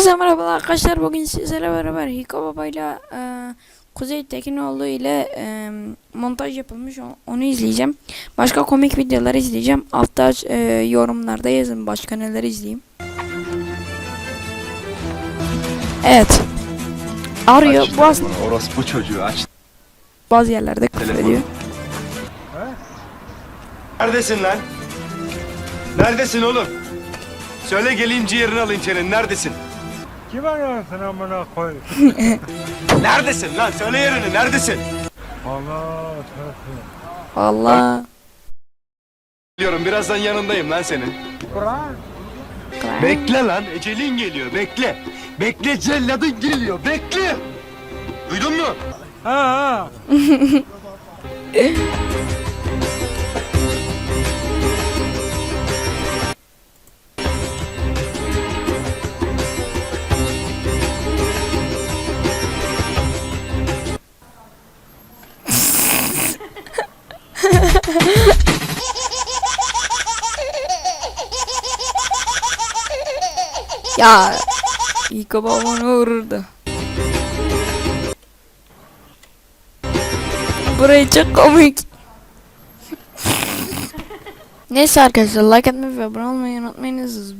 Herkese merhabalar arkadaşlar. Bugün sizlerle beraber Hiko Baba ile Kuzey Tekinoğlu ile e, montaj yapılmış. Onu izleyeceğim. Başka komik videoları izleyeceğim. Altta e, yorumlarda yazın başka neler izleyeyim. Evet. Arıyor. Aç Bazı, Orospu çocuğu aç. bazı yerlerde küfür Telefonu. ediyor. Neredesin lan? Neredesin oğlum? Söyle geleyim ciğerini alayım senin. Neredesin? Kim arıyorsun amına koy? Neredesin lan? Söyle yerini. Neredesin? Allah. Allah. Biliyorum birazdan yanındayım lan senin. Kur'an. Bekle lan. Ecelin geliyor. Bekle. Bekle celladın geliyor. Bekle. Duydun mu? Ha ha. Ya. Hiko Baba onu vururdu. Burayı çok komik. Neyse arkadaşlar like atmayı ve abone olmayı unutmayınız.